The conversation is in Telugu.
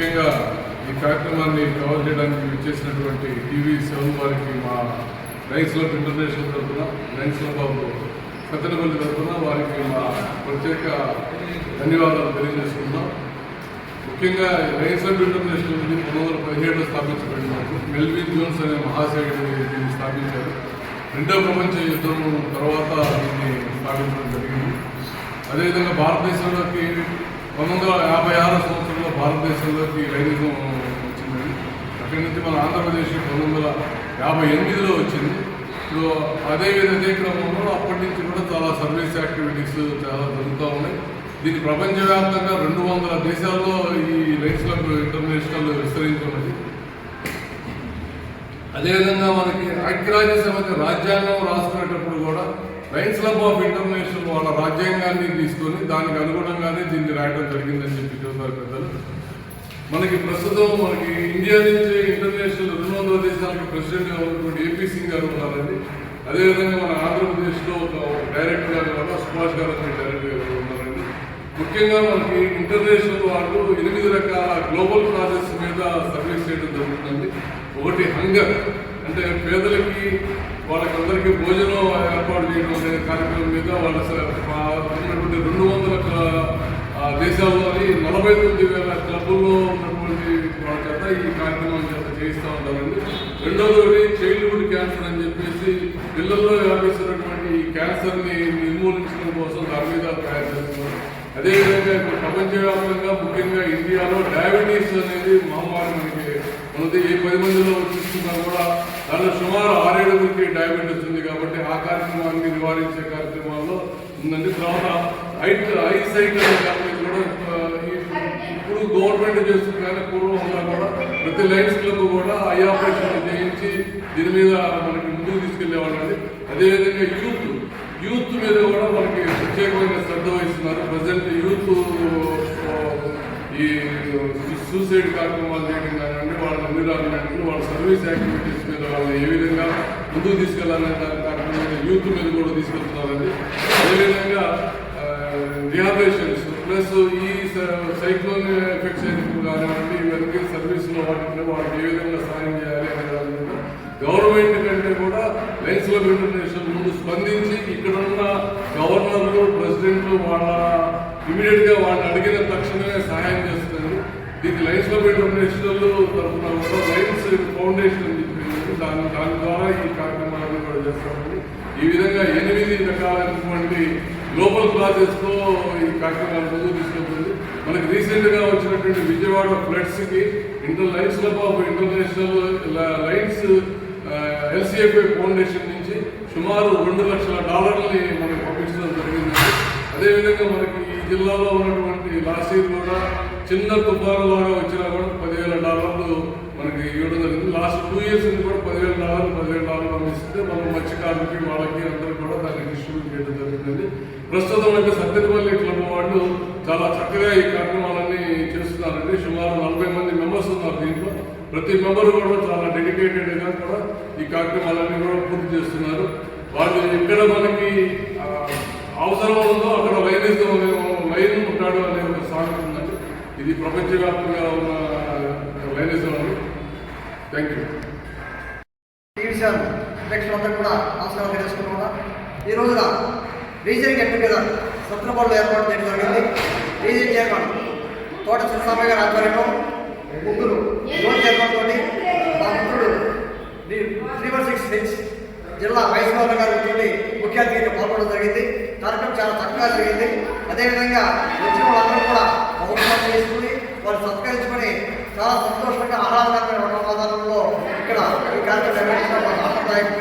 ముఖ్యంగా ఈ కార్యక్రమాన్ని కవర్ చేయడానికి విచ్చేసినటువంటి టీవీ సెవెన్ వారికి మా రైస్ క్లబ్ ఇంటర్నేషనల్ తరఫున రైస్ క్లబ్ ఆఫ్ సత్తెనపల్లి తరఫున వారికి మా ప్రత్యేక ధన్యవాదాలు తెలియజేసుకున్నాం ముఖ్యంగా రైస్ క్లబ్ ఇంటర్నేషనల్ నుండి పంతొమ్మిది వందల పదిహేడులో స్థాపించబడినట్టు మెల్విన్ జోన్స్ అనే మహాశయుడు దీన్ని స్థాపించారు. రెండో ప్రపంచ యుద్ధం తర్వాత దీన్ని స్థాపించడం జరిగింది. అదేవిధంగా భారతదేశంలోకి పంతొమ్మిది వందల యాభై ఆరో సంవత్సరం భారతదేశంలోకి లైనిజం వచ్చిందండి. అక్కడి నుంచి మన ఆంధ్రప్రదేశ్ పంతొమ్మిది వందల యాభై ఎనిమిదిలో వచ్చింది. ఇప్పుడు అదే అదే క్రమంలో అప్పటి నుంచి కూడా చాలా సర్వీస్ యాక్టివిటీస్ చాలా జరుగుతూ ఉన్నాయి. దీన్ని ప్రపంచవ్యాప్తంగా రెండు వందల దేశాల్లో ఈ లైన్స్ ఇంటర్నేషనల్ విస్తరించున్నది అదేవిధంగా మనకి ఐక్యరాజ్య సమితి రాజ్యాంగం రాసుకునేటప్పుడు కూడా లయన్స్ క్లబ్ ఆఫ్ ఇంటర్నేషనల్ వాళ్ళ రాజ్యాంగాన్ని తీసుకొని దానికి అనుగుణంగానే దీన్ని రాయడం జరిగిందని చెప్పి మనకి ప్రస్తుతం మనకి ఇండియా నుంచి ఇంటర్నేషనల్ రెండు వందల దేశాలకు ప్రెసిడెంట్ ఉన్నటువంటి ఏపీ సింగ్ గారు ఉన్నారండి. అదేవిధంగా మన ఆంధ్రప్రదేశ్లో ఒక డైరెక్టర్ గారు కూడా సుభాష్ గారు అనే డైరెక్టర్ గారు ఉన్నారండి. ముఖ్యంగా మనకి ఇంటర్నేషనల్ వాళ్ళు ఎనిమిది రకాల గ్లోబల్ ప్రాజెక్ట్స్ మీద సర్వీస్ చేయడం జరుగుతుంది ఒకటి హంగర్ అంటే పేదలకి వాళ్ళకందరికీ భోజనం ఏర్పాటు చేయడం అనే కార్యక్రమం మీద వాళ్ళ ఉన్నటువంటి రెండు వందల క- నలభై తొమ్మిది వేల క్లబ్బుల్లో ఉన్నటువంటి వాళ్ళ చేత ఈ కార్యక్రమం చేత చేయిస్తూ ఉంటామండి రెండోది చైల్డ్హుడ్ క్యాన్సర్ అని చెప్పేసి పిల్లల్లో వ్యాపిస్తున్నటువంటి ఈ క్యాన్సర్ని నిర్మూలించడం కోసం దాని మీద తయారు చేస్తున్నారు. అదేవిధంగా ఇప్పుడు ప్రపంచవ్యాప్తంగా ముఖ్యంగా ఇండియాలో డయాబెటీస్ అనేది మహమ్మారి మనకి మనది ఏ పది మందిలో చూస్తున్నా కూడా దానిలో సుమారు ఆరేడుగురికి డయాబెటీస్ ఉంది కాబట్టి ఆ కార్యక్రమాన్ని నివారించే కార్యక్రమాల్లో ఉందండి. తర్వాత ఐట్ ఐ సైట్ అనే కార్యక్రమం కూడా ఆ, ఈ- ఇప్పుడు గవర్నమెంట్ చేస్తుంది కానీ పూర్వం ఉన్నా కూడా ప్రతి లైన్స్ క్లబ్ కూడా ఐ ఆపరేషన్ చేయించి దీని మీద మనకి ముందుకు తీసుకెళ్ళేవాళ్ళండి అదేవిధంగా యూత్ యూత్ మీద కూడా మనకి ప్రత్యేకమైన శ్రద్ధ వహిస్తున్నారు. ప్రజెంట్ యూత్ ఈ సూసైడ్ కార్యక్రమాలు చేయడం కానివ్వండి వాళ్ళ ఎన్విరాన్మెంట్ వాళ్ళ సర్వీస్ యాక్టివిటీస్ మీద వాళ్ళని ఏ విధంగా ముందుకు తీసుకెళ్ళాలనే దాని కార్యక్రమం యూత్ మీద కూడా తీసుకెళ్తున్నారండి. అదేవిధంగా రిహాబిలేషన్స్ ప్లస్ ఈ సైక్లోన్ ఎఫెక్ట్స్ అయినప్పుడు కానివ్వండి ఇవన్నీ సర్వీస్లో వాటిని వాళ్ళకి ఏ విధంగా సాయం చేయాలి అనే దాని మీద గవర్నమెంట్ కంటే కూడా లైన్స్ క్లబ్ ఇంటర్నేషనల్ ముందు స్పందించి ఇక్కడున్న గవర్నర్లు ప్రెసిడెంట్లు వాళ్ళ ఇమీడియట్గా వాళ్ళని అడిగిన తక్షణమే సహాయం చేస్తారు. దీనికి లైన్స్ క్లబ్ ఇంటర్నేషనల్ తరఫున కూడా లైన్స్ ఫౌండేషన్ అని చెప్పి దాని దాని ద్వారా ఈ కార్యక్రమాలను కూడా చేస్తామని ఈ విధంగా ఎనిమిది రకాలైనటువంటి గ్లోబల్ క్లాసెస్తో ఈ కార్యక్రమాలు ముందుకు తీసుకెళ్తుంది. మనకి రీసెంట్గా వచ్చినటువంటి Vijayawada ఫ్లడ్స్కి inter Lions Club International Lions LCFI foundation నుంచి సుమారు రెండు లక్షల డాలర్లని మనకి పంపించడం జరిగింది. అదేవిధంగా మనకి ఈ జిల్లాలో ఉన్నటువంటి లాస్ట్ ఇయర్ కూడా చిన్న తుఫాను లాగా వచ్చినా కూడా పదివేల డాలర్లు మనకి ఇవ్వడం జరిగింది. లాస్ట్ టూ ఇయర్స్ కూడా పదివేల డాలర్లు పదివేల డాలర్లు పంపిస్తే మనం మత్స్యకారులకి వాళ్ళకి అందరూ కూడా దాన్ని డిస్ట్రిబ్యూట్ చేయడం జరుగుతుంది ప్రస్తుతం అయితే సత్యనపల్లి క్లబ్ వాళ్ళు చాలా చక్కగా ఈ కార్యక్రమాలన్నీ చేస్తున్నారండి. సుమారు నలభై మంది మెంబర్స్ ఉన్నారు దీంట్లో. ప్రతి మెంబర్ కూడా చాలా డెడికేటెడ్గా కూడా ఈ కార్యక్రమాలన్నీ కూడా పూర్తి చేస్తున్నారు. వాళ్ళు ఎక్కడ మనకి అవసరం ఉందో అక్కడ లైన్ ఇస్తాం ఉంటాడు అనే ఒక సామెత ఉందండి. ఇది ప్రపంచవ్యాప్తంగా ఉన్న లైనిజం అని థ్యాంక్ యూ ఇచ్చారు ప్రేక్షకులందరూ కూడా నమస్కారం తెలియజేసుకుంటున్నా ఈ రోజున రీజన్ గెట్ టుగెదర్ సత్రపాలు ఏర్పాటు చేయడం జరిగింది. రీజన్ చైర్మన్ తోట చిన్నసామయ్య గారి ఆధ్వర్యంలో ముగ్గురు జోన్ చైర్మన్ తోటి మా మిత్రుడు త్రీవర్ సిక్స్ సిక్స్ జిల్లా వైస్ గవర్నర్ గారి తోటి ముఖ్య అతిథిగా పాల్గొనడం జరిగింది. కార్యక్రమం చాలా చక్కగా జరిగింది. అదేవిధంగా వచ్చిన వాళ్ళందరూ కూడా బహుమానం చేసుకుని వారు సత్కరించుకొని చాలా సంతోషంగా ఆహ్లాదకరమైన వనవాదాలలో ఇక్కడ ఈ కార్యక్రమం ఆనందదాయకం